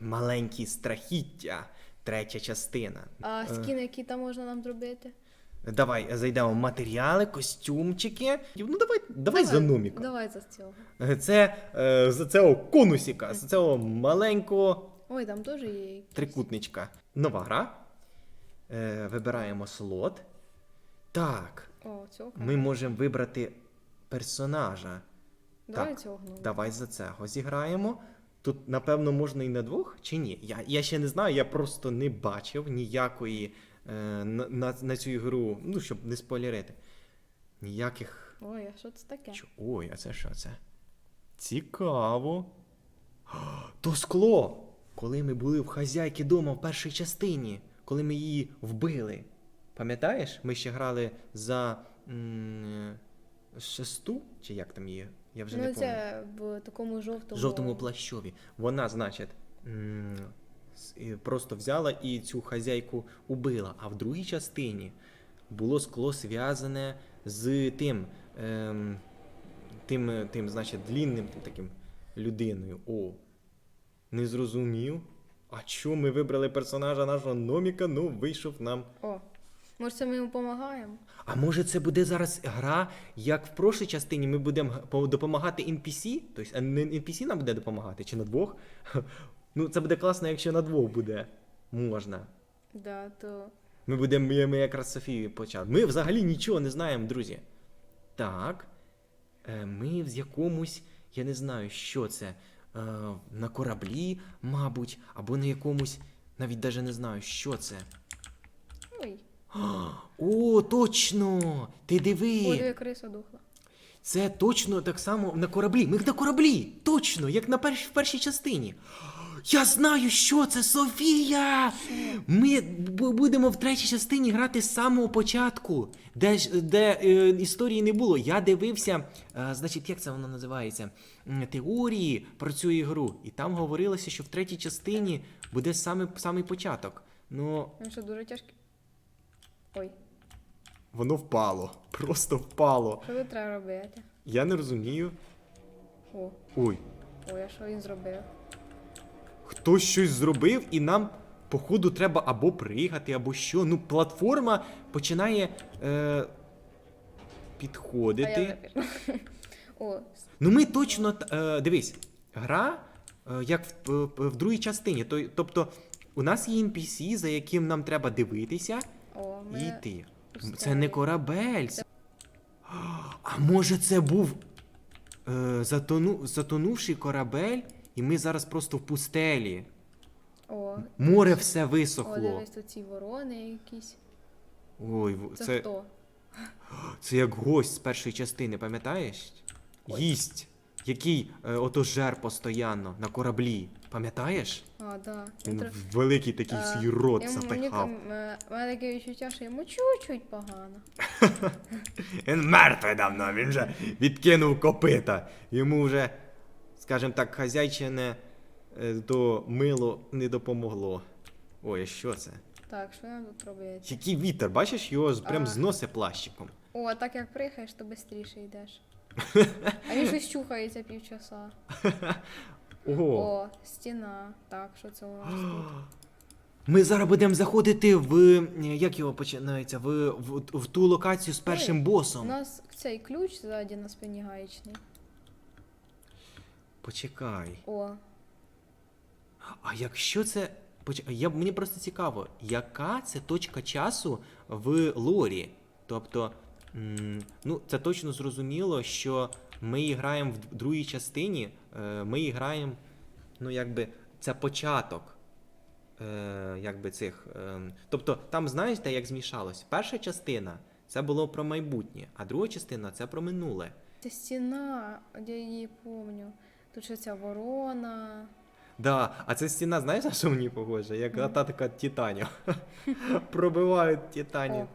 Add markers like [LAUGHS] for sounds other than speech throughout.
маленькі страхіття, третя частина. А Е, скіни, які там можна нам зробити? Давай зайдемо в матеріали, костюмчики. Ну давай, давай, за номіка. Давай за цього. Це е, за цього конусіка, за цього маленького Ой, там теж є. якісь. трикутничка. Нова гра. Е, вибираємо слот. Так, О, цього. ми можемо вибрати персонажа. Давай так. цього гну. Давай за цього зіграємо. Тут, напевно, можна і на двох, чи ні? Я, я ще не знаю, я просто не бачив ніякої е, на, на, на цю ігру, ну, щоб не спойлерити. Ніяких. Ой, а що це таке? Чо- Ой, а це що це? Цікаво. [GASPS] То скло! Коли ми були в хазяйки дома в першій частині, коли ми її вбили. Пам'ятаєш? Ми ще грали за м, шесту, чи як там її? Я вже не Ну, пам'ятаю. це в такому жовтому. жовтому плащові. Вона, значить, просто взяла і цю хазяйку убила. А в другій частині було скло зв'язане з тим, ем, тим, тим, значить, длінним тим таким людиною. О, не зрозумів. А чому ми вибрали персонажа нашого Номіка? Ну, вийшов нам. О, може це ми йому допомагаємо? А може це буде зараз гра, як в прошлій частині ми будемо допомагати NPC? Тобто не NPC нам буде допомагати чи на двох? [LAUGHS] Ну, це буде класно, якщо на двох буде. Можна. Да, то. Ми будемо ми, якраз Софію почати. Ми взагалі нічого не знаємо, друзі. Так. Е, Ми в якомусь, я не знаю, що це. е, На кораблі, мабуть, або на якомусь, навіть даже не знаю, що це. [GASPS] О, точно! Ти диви! ой, криса духла. Це точно так само на кораблі. Ми на кораблі! Точно, як на перш, в першій частині. [GASPS] Я знаю, що це Софія! Ми будемо в третій частині грати з самого початку, де, де е, історії не було. Я дивився, е, значить, як це воно називається? Теорії про цю ігру. І там говорилося, що в третій частині буде саме самий початок. Ну, Він що дуже тяжкий. Ой, воно впало. [LAUGHS] Просто впало. що тут треба робити? Я не розумію. О, Ой. ой, а що він зробив? Хтось щось зробив, і нам, походу, треба або пригати, або що. Ну, платформа починає е, А я підходити. [LAUGHS] О, Ну, ми точно. т- Е, дивись, гра, е, як в, в, в другій частині. То, тобто, у нас є NPC, за яким нам треба дивитися о, ми... і йти. Це не корабель. це- А може це був е, затону, затонувший корабель, і ми зараз просто в пустелі. О, Море все о, висохло. дивись, тут ці ворони якісь. Ой, Це, це, хто? [GASPS] це як гость з першої частини, пам'ятаєш? Ой. Гість, який е, ото жер постоянно на кораблі. Пам'ятаєш? А, да. Він тр- великий такий А, свій рот йому- мені запихав. там, е, мене таке відчуття, що йому чуть-чуть погано. [LAUGHS] Він мертвий давно, він вже відкинув копита. Йому вже, скажімо так, хазяйчине е, то мило не допомогло. Ой, а що це? Так, що нам тут робити? Який вітер, бачиш, його з- прям А. зносить плащиком. О, а так як приїхаєш, то швидше йдеш. [LAUGHS] А він щось чухається півчаса. [LAUGHS] Ого. О, стіна. Так, що це у нас тут? [GASPS] Ми зараз будемо заходити в. Як його починається? В, в, в ту локацію з першим Ой, У босом. нас цей ключ ззаді на спині гаєчний. Почекай. О, А якщо це. Поч... Я... Мені просто цікаво, яка це точка часу в лорі? Тобто, м, ну, це точно зрозуміло, що ми граємо в другій частині, е, ми граємо, ну, якби, це початок. Е, якби цих. Е, тобто, там знаєте, як змішалось? Перша частина це було про майбутнє, а друга частина це про минуле. це стіна, я її пам'ятаю. Тут ще ця ворона. Да, а ця стіна, знаєш, на що мені похоже? Як та така титанів. [LAUGHS] Пробивають титанів.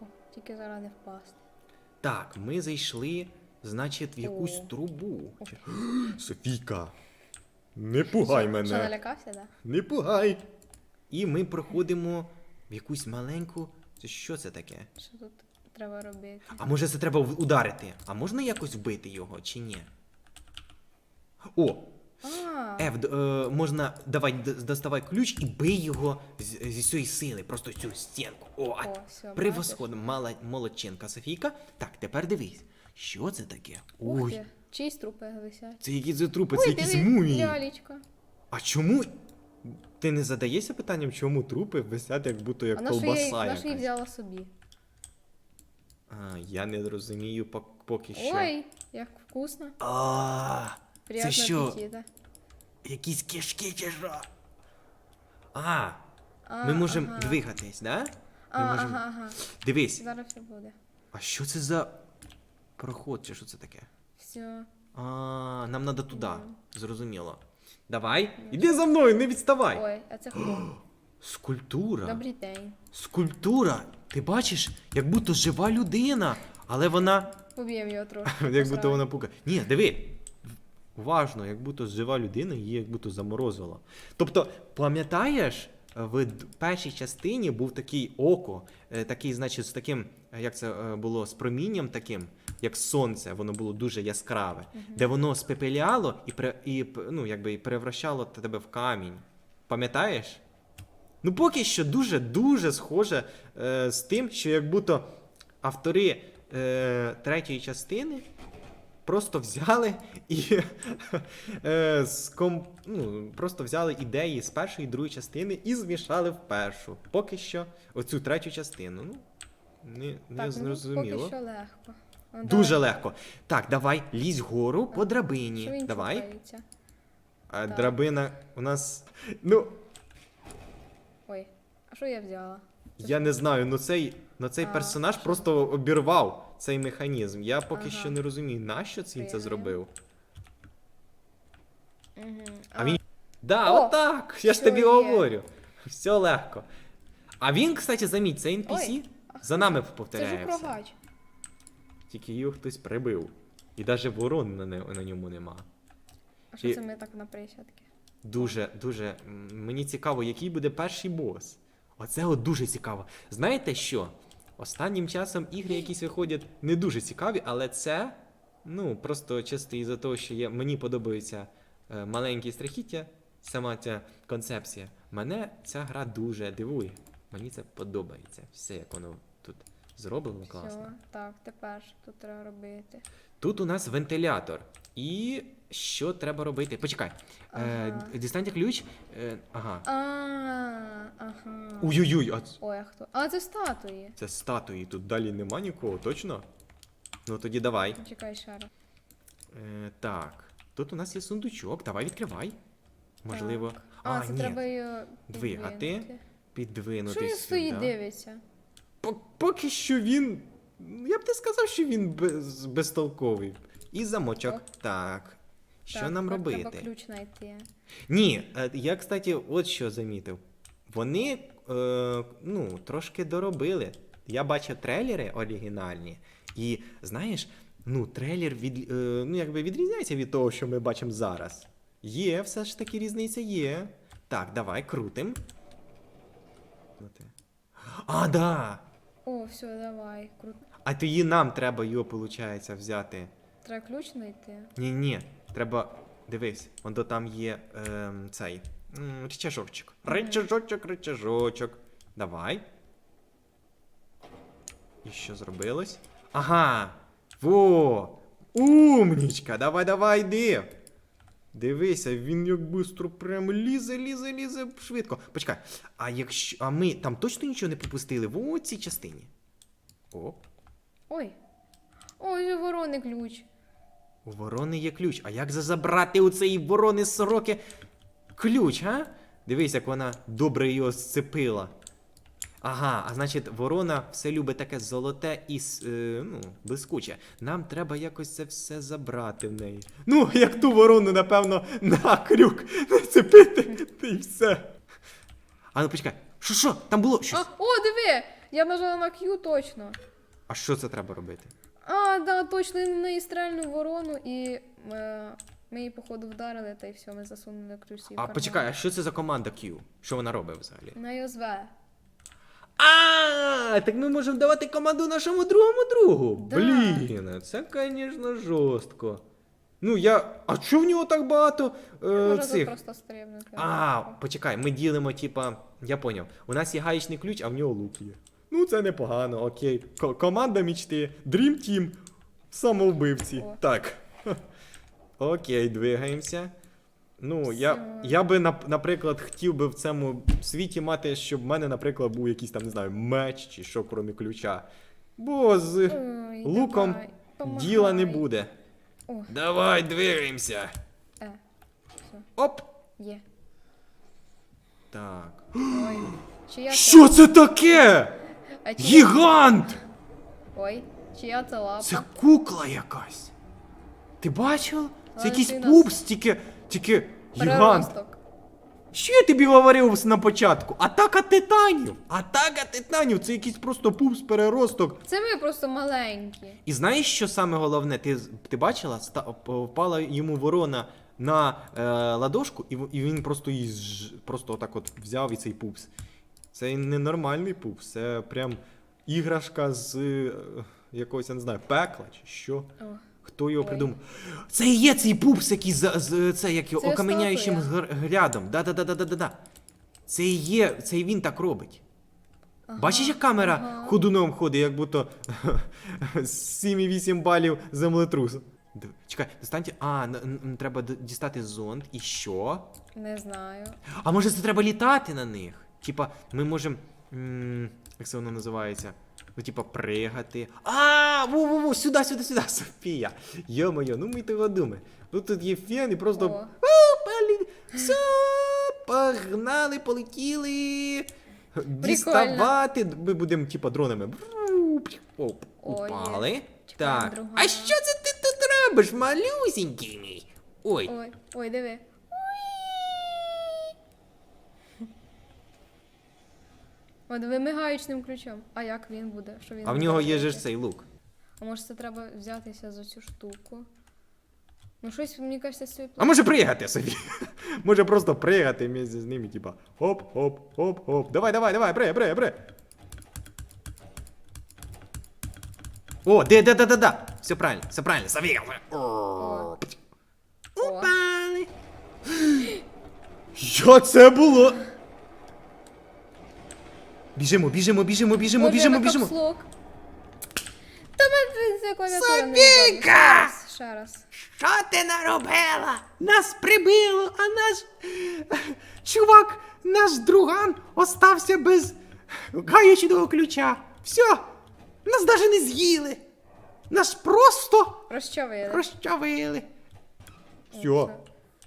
О, о, тільки зараз не впасти. Так, ми зайшли, значить, в якусь О. трубу. Чи- [GASPS] Софійка, не пугай Що, мене. налякався, да? Не пугай. І ми проходимо в якусь маленьку. Це що це таке? Що тут треба робити? А може це треба в- ударити? А можна якось вбити його чи ні? О, А, д- е, можна давай д- доставай ключ і бий його з- зі всієї сили, просто цю стінку. О, О, все, превосходно, мала молодчинка Софійка. Так, тепер дивись, що це таке? Ух Ой, ти, чиїсь трупи висять. це якісь за трупи, це Ой, якісь диви, мумії. лялечка. А чому? Ти не задаєшся питанням, чому трупи висять, як будто як А на я, її- колбаса на її якась? взяла собі? А, я не розумію пок- поки що. Ой, як вкусно. А, Приятного це що? аппетита. Якісь кишки чи що? А, А, ми можемо ага. двигатись, да? А, можемо... ага, ага. Дивись, Зараз все буде. а що це за проход, чи що це таке? Все. А, нам треба туди. Зрозуміло. Давай. Іди за мною, не відставай. Ой, а це хто? [GASPS] Скульптура. Добрий день. Скульптура. Ти бачиш, як будто жива людина, але вона. Поб'ємо його [LAUGHS] трошки. Як будто вона пука. Ні, диви. Уважно, як будто жива людина, її як будто заморозило. Тобто, пам'ятаєш, в першій частині був такий око, е, такий, значить, з таким, е, як це е, було, з промінням таким, як сонце, воно було дуже яскраве, де воно спепеляло і, і ну, якби, і перевращало тебе в камінь. Пам'ятаєш? Ну, поки що дуже-дуже схоже е, з тим, що як будто автори е, третьої частини просто взяли і [LAUGHS] е, ском, ну, просто взяли ідеї з першої і другої частини і змішали в першу. Поки що оцю третю частину. Ну, не, не Так, ну зрозуміло. поки що легко. Ну, Дуже давай. легко. Так, давай, лізь вгору по Що драбині. він Давай. чухається? А, Так. драбина у нас. Ну, Ой, а що я взяла? Я не знаю, ну цей, ну цей А, персонаж що? просто обірвав цей механізм. Я поки Ага. що не розумію, нащо він це зробив. Угу. А він- Да, О, отак! Я ж тобі є. говорю. Все легко. А він, кстати, заміть, це NPC Ой, за нами Це ж повторяється. Тільки його хтось прибив. І навіть ворон на, не- на ньому нема. А що І- це ми так на присядки? Дуже, дуже. Мені цікаво, який буде перший бос. Оце от дуже цікаво. Знаєте що? Останнім часом ігри якісь виходять не дуже цікаві, але це, ну, просто чисто із-за того, що я, мені подобаються е, маленькі страхіття, сама ця концепція. Мене ця гра дуже дивує. Мені це подобається. Все, як воно зроблено класно. Все, так, тепер що тут треба робити? Тут у нас вентилятор. І що треба робити? Почекай. Е, дістаньте ключ. Е, ага. А, ага. Ой-ой-ой, а ц- Ой, а хто? А, це статуї. це статуї, тут далі нема нікого, точно? Ну тоді давай. Чекай ще раз. Е, так, тут у нас є сундучок, давай відкривай. Можливо. Так. А, це ні. треба її Диви, а ти підвинути. Що він стоїть, дивиться? Пок- Поки що він. Я б не сказав, що він без... безтолковий. І замочок. О. Так. Що Так, нам робити? Треба ключ знайти. Ні, е, я, кстати, от що замітив. Вони е, ну, трошки доробили. Я бачив трейлери оригінальні, і знаєш, ну, трейлер від, е, ну, якби відрізняється від того, що ми бачимо зараз. Є, все ж таки різниця є. Так, давай, крутим. Крути. А, да! О, все, давай. Круто. А тоді нам треба його, виходить, взяти. Треба ключ знайти. Ні, ні, треба. Дивись, он до там є ем, цей м, рычажочок. Рычажочок, рычажочок. Давай. І що зробилось? Ага. Во! Умнічка! Давай, давай, йди. Дивися, він як бистро прям лізе, лізе, лізе швидко. Почекай, а якщо. А ми там точно нічого не пропустили в цій частині? Оп. Ой. Ой, же ворони ключ. У ворони є ключ. А як забрати у цієї ворони сороки ключ, га? Дивись, як вона добре його зцепила. Ага, а значить, ворона все любить таке золоте і е, ну, блискуче. Нам треба якось це все забрати в неї. Ну, як ту ворону, напевно, на крюк нацепити, й все. А ну почекай, що що? Там було А, о, диви! Я нажала на Q точно. А що це треба робити? А, да, точно на неї стрельну ворону і е, ми її, походу, вдарили, та й все, ми засунули ключ свій А почекай, а що це за команда Q? Що вона робить взагалі? На ЮЗВ. А, так ми можемо давати команду нашому другому другу. Да. Блін, це, звісно, жорстко. Ну я. А чого в нього так багато е, Може тут цих? просто стрибнути. А, почекай, ми ділимо, типа. Я поняв. У нас є гаєчний ключ, а в нього лук є. Ну, це непогано, окей. Ко- команда мічти. Dream Team. Самовбивці. О. Так. [LAUGHS] Окей, двигаємося. Ну, я, я би, наприклад, хотів би в цьому світі мати, щоб в мене, наприклад, був якийсь там, не знаю, меч чи що, крім ключа. Бо з Ой, луком давай, діла не буде. О, Давай, двигаємося. е, все, Оп! є. Так. Ой, чия? Що це таке? А чия... Гігант! Ой, чия це лапа? Це кукла якась. Ти бачив? Це якийсь ти нас- пупс, тільки, тільки гігант. Переросток. Що я тобі говорив на початку? Атака титанів! Атака титанів! Це якийсь просто пупс переросток. Це ми просто маленькі. І знаєш, що саме головне? Ти, ти бачила? Ста, впала йому ворона на е, ладошку, і, і він просто її зж- просто отак от взяв і цей пупс. Це не нормальний пупс, це прям іграшка з е, якогось, я не знаю, пекла чи що. О, Хто його придумав? Це і є цей пупс, який за, з, це, як його, Це окаменяючим грядом. Да-да-да-да-да-да. Це і є, це і він так робить. ага, Бачиш, як камера ага. ходуном ходить, як будто 7,8 балів землетрус. Д- Чекай, достаньте. А, н- н- треба д- дістати зонд і що? Не знаю. А може це треба літати на них? Типа, ми можемо. М, Як це воно називається? Ну, типа, пригати. А, во-во-во, сюди, сюди, сюди, Софія. Йо-моє, ну ми того думаємо. Ну тут є фен і просто. О. Все, погнали, полетіли. Діставати. Ми будемо, типа, дронами. Оп, упали. Так. А що це ти тут робиш, малюсінький мій? Ой. Ой, ой, диви. От вимигаючним ключом. А як він буде? Що він А в буде нього є же ж цей лук. А може це треба взятися за цю штуку? Ну щось, мені кажеться, з цією А може пригати собі? [LAUGHS] може просто пригати місце з ними, типа хоп, хоп, хоп, хоп. Давай, давай, давай, пригай, пригай, пригай. О, де, де, де, де, де. Все правильно, все правильно, Софія. О. [GASPS] Що це було? Біжимо, біжимо, біжимо, біжимо, біжимо, біжимо. Та клавіатура не Ще раз, ще раз. Що ти наробила? Нас прибило, а наш чувак, наш друган, остався без гаючного ключа. Все, нас навіть не з'їли. Нас просто Розчавили. розчавили. Все.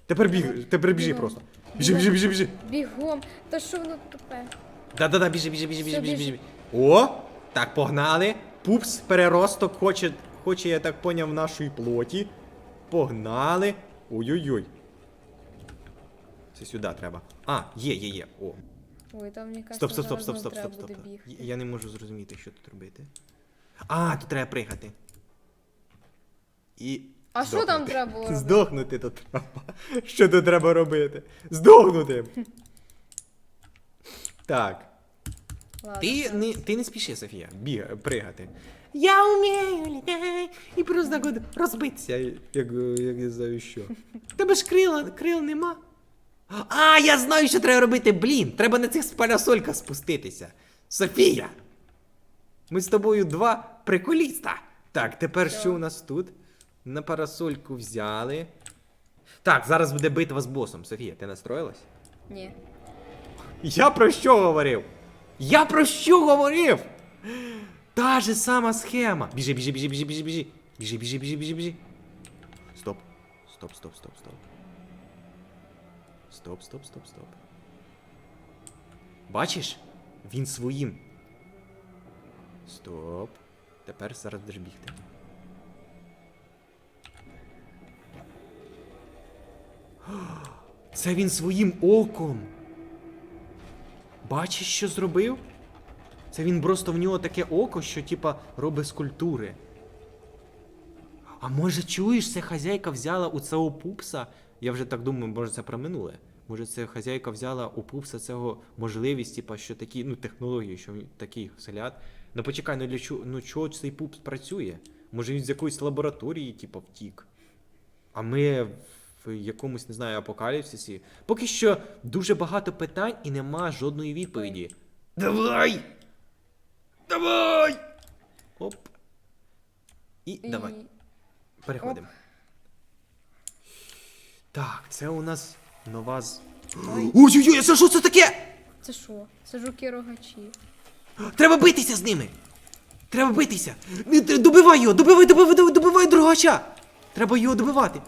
Тепер біг, тепер біжи просто. Біжи, біжи, біжи, біжи. Бігом. Та що воно тупе? Да-да-да, біжи, біжи, біжи, біжи, біжи, біжи. біжи. О! Так, погнали. Пупс, переросток, хоче, хоче, я так поняв, нашої плоті. Погнали. Ой-ой-ой. Це сюди треба. А, є, є, є. О. Ой, там мені кажеться, Стоп, стоп, стоп, стоп, стоп, стоп, стоп. Я- Я не можу зрозуміти, що тут робити. А, тут треба пригати. І. А що там здохнути. треба було [LAUGHS] робити? Здохнути тут треба. Що тут треба робити? Здохнути. [LAUGHS] Так. Ладно, Ти не, ти не спіши, Софія, біга, пригати. Я вмію літати і просто так от розбитися, як, як я знаю що. [LAUGHS] Тебе ж крила, крил нема. А, я знаю, що треба робити, блін. Треба на цих парасольках спуститися. Софія! Ми з тобою два приколіста. Так, тепер Що? що у нас тут? На парасольку взяли. Так, зараз буде битва з босом. Софія, ти настроїлась? Ні. Я про що говорив? Я про що говорив? Та же сама схема. Біжи, біжи, біжи, біжи, біжи, біжи. Біжи, біжи, біжи, біжи, біжи. Стоп. Стоп, стоп, стоп, стоп. Стоп, стоп, стоп, стоп. Бачиш? Він своїм. Стоп. Тепер зараз будеш бігти. Це він своїм оком. Бачиш, що зробив? Це він просто в нього таке око, що типа робить скульптури. А може чуєш, це хазяйка взяла у цього пупса? Я вже так думаю, може це про минуле. Може, це хазяйка взяла у пупса цього можливість, типа, що такі, ну, технології, що такий селят. Ну почекай, ну для чого, ну чого цей пупс працює? Може він з якоїсь лабораторії, типа, втік? А ми в якомусь, не знаю, апокаліпсисі. Поки що дуже багато питань і нема жодної відповіді. Давай! Давай! Оп. І, І... давай, переходимо. Так, це у нас нова з. Ой. Ой-ой-ой, це що це таке? Це що? Це жуки рогачі. Треба битися з ними! Треба битися! Не, тр- добивай його! Добивай, добивай, добивай, добивай другача! Треба його добивати!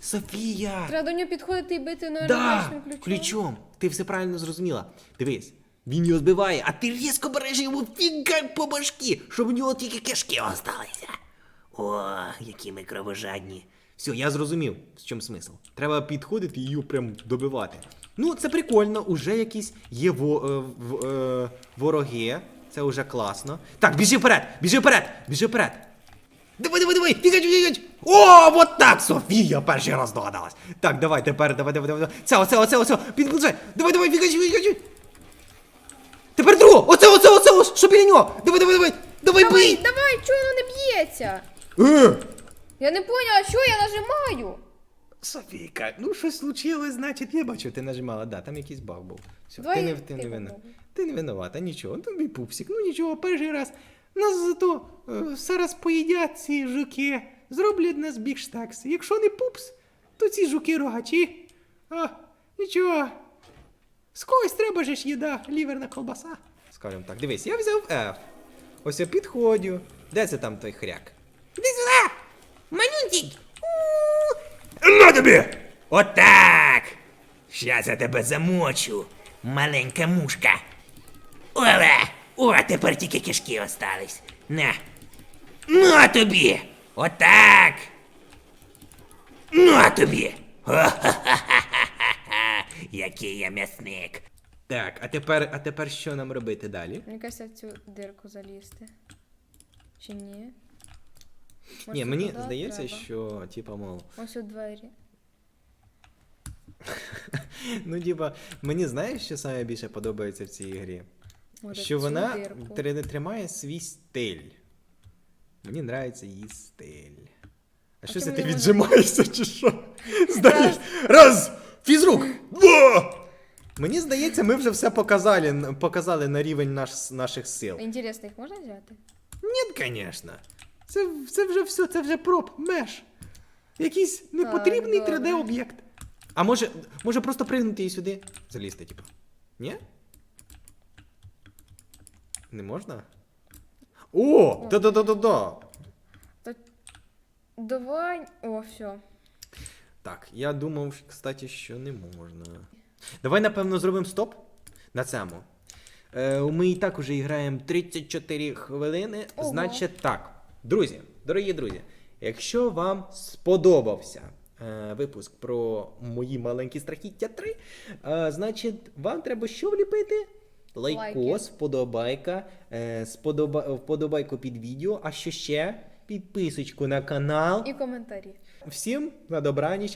Софія! Треба до нього підходити і бити на Да! ключом. Ключом! Ти все правильно зрозуміла. Дивись, він його збиває, а ти різко береш йому фіга по башки, щоб у нього тільки кишки осталися. О, які ми кровожадні. Все, я зрозумів, в чому смисл. Треба підходити і його прям добивати. Ну, це прикольно, уже якісь є во, е, в- е, вороги. Це вже класно. Так, біжи вперед! Біжи вперед! Біжи вперед! Давай, давай, давай! Фігач, фігач! О, вот так, Софія перший раз догадалась. Так, давай, тепер, давай, давай, давай. Це, оце, оце, оце, підключай. Давай, давай, фігач, фігач. Тепер другу! Оце, оце, оце, ось, що біля нього! Давай, давай, давай! Давай, Давай, бий! давай, чого воно не б'ється? Е! Я не поняла, що я нажимаю? Софійка, ну щось случилось, значить, я бачу, ти нажимала, да, там якийсь баг був. Все, Давай ти не, ти ти, не вина. попробуй. Ти не винувата, нічого. Ну, тобі пупсик, ну нічого, перший раз. Нас зато е, зараз поїдять ці жуки, зроблять нас більш такс. Якщо не пупс, то ці жуки рогачі. А, нічого. З когось треба же ж їда, ліверна колбаса. Скажем так, дивись, я взяв F. Ось я підходю. Де це там той хряк? Іди сюди! Манюнтик! На тобі! Отак! Щас я тебе замочу, маленька мушка. Оле! О, тепер тільки кишки остались. На. На тобі! Отак! На тобі! Ха-ха-ха-ха-ха! [LAUGHS] Який я м'ясник! Так, а тепер, а тепер що нам робити далі? Мені кажеться, в цю дирку залізти. Чи ні? Може, Ні, мені туди здається, треба? що, типа, мол. Ось у двері. [LAUGHS] Ну, типа, мені знаєш, що саме більше подобається в цій ігрі? Що вона дирку. тримає свій стиль. Мені нравиться її стиль. А що ти це ти віджимаєшся, чи що? [LAUGHS] Знаєш? Раз! Фізрук! Два! Мені здається, ми вже все показали, показали на рівень наш, наших сил. Інтересно, їх можна взяти? Ні, звісно. Це, це вже все, це вже проб, меш. Якийсь непотрібний 3D-об'єкт. А може, може просто пригнути і сюди? Залізти, типу. Ні? Не можна? О! Да-да-да-да-да! Давай. О, все. Так, я думав, кстати, що не можна. Давай, напевно, зробимо стоп на цьому. Е, ми і так уже граємо 34 хвилини. Ого. Значить так. Друзі, дорогі друзі, якщо вам сподобався е, випуск про мої маленькі страхіття 3, е, значить, вам треба що вліпити? Лайкос, вподобайка, е, сподоба, вподобайку під відео, а що ще? Підписочку на канал. І коментарі. Всім на добраніч.